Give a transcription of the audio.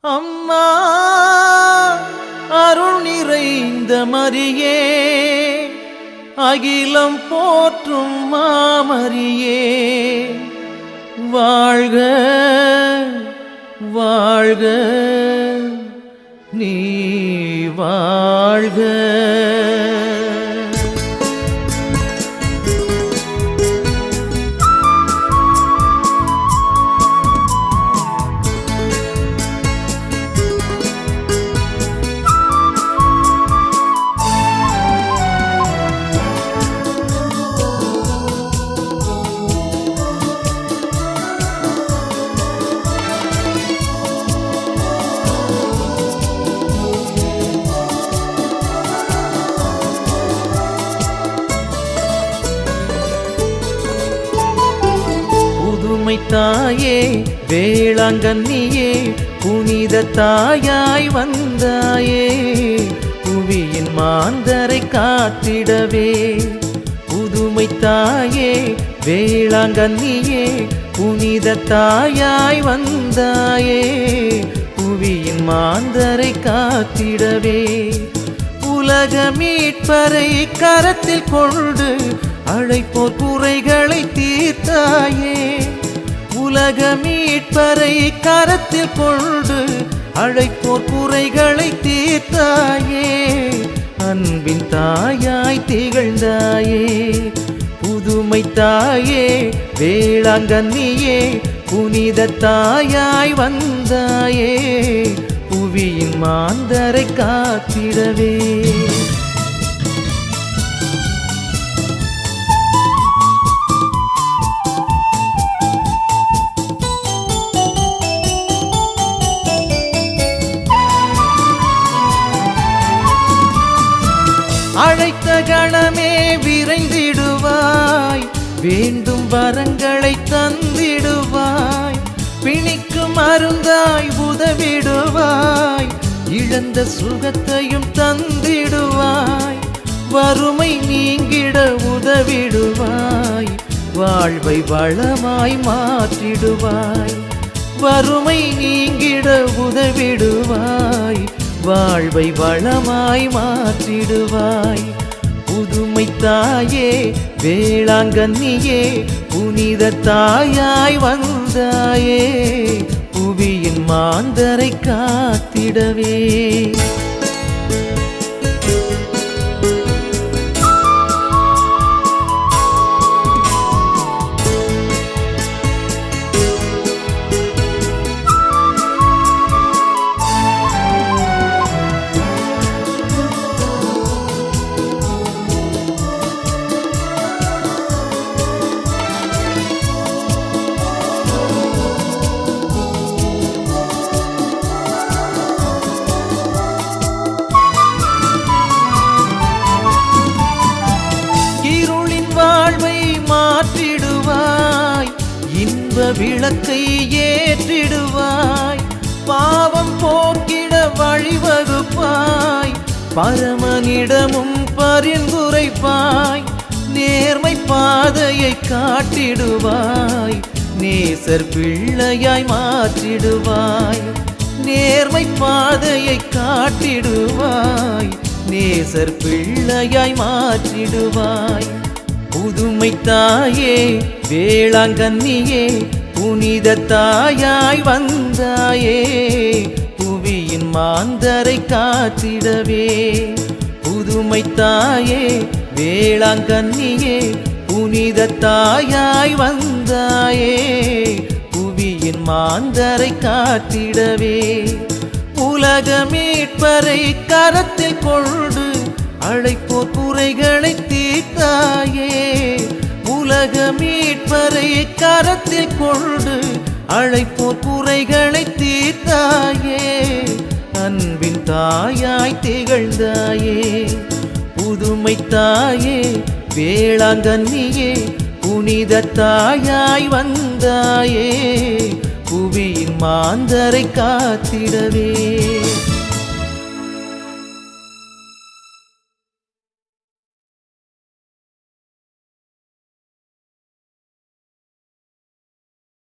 அம்மா அருள் நிறைந்த மரியே அகிலம் போற்றும் மாமரியே. வாழ்க வாழ்க நீ வாழ்க. புதுமை தாயே வேளாங்கண்ணியே புனித தாயாய் வந்தாயே. புவியின் மாந்தரை காத்திடவே. புதுமை தாயே வேளாங்கண்ணியே புனித தாயாய் வந்தாயே. புவியின் மாந்தரை காத்திடவே. உலக மீட்பரை கரத்தில் கொண்டு அழைப்போர் குறைகளை தீர்த்தாயே. உலக மீட்பரை கரத்தில் கொண்டு அழைப்போர் குறைகளை தீர்த்தாயே. அன்பின் தாயாய் திகழ்ந்தாயே. புதுமை தாயே வேளாங்கண்ணியே புனித தாயாய் வந்தாயே. புவியின் மாந்தரை காத்திடவே. கணமே விரைந்திடுவாய். வேண்டும் வரங்களை தந்திடுவாய். பிணிக்கும் அருந்தாய் உதவிடுவாய். இழந்த சுகத்தையும் தந்திடுவாய். வறுமை நீங்கிட உதவிடுவாய். வாழ்வை வளமாய் மாற்றிடுவாய். வறுமை நீங்கிட உதவிடுவாய். வாழ்வை வளமாய் மாற்றிடுவாய். புதுமை தாயே வேளாங்கண்ணியே புனித தாயாய் வந்தாயே புவியின் மாந்தரை காத்திடவே. விளக்கை ஏற்றிடுவாய். பாவம் போக்கிட வழிவகுப்பாய். பரமனிடமும் பரிந்துரைப்பாய். நேர்மை பாதையை காட்டிடுவாய். நேசர் பிள்ளையாய் மாற்றிடுவாய். நேர்மை பாதையை காட்டிடுவாய். நேசர் பிள்ளையாய் மாற்றிடுவாய். புதுமை தாயே வேளாங்கண்ணியே புனித தாயாய் வந்தாயே புவியின் மாந்தரை காத்திடவே. புதுமை தாயே வேளாங்கண்ணியே புனித தாயாய் வந்தாயே புவியின் மாந்தரை காத்திடவே. உலக மீட்பரை கரத்தில் கொண்டு அழைப்போர் குறைகளை கரத்தில் கொண்டு அழைப்போர் குறைகளை தீர்த்தாயே. அன்பின் தாயாய் திகழ்ந்தாயே. புதுமை தாயே வேளாங்கண்ணியே புனித தாயாய் வந்தாயே. புவியின் மாந்தரை காத்திடவே.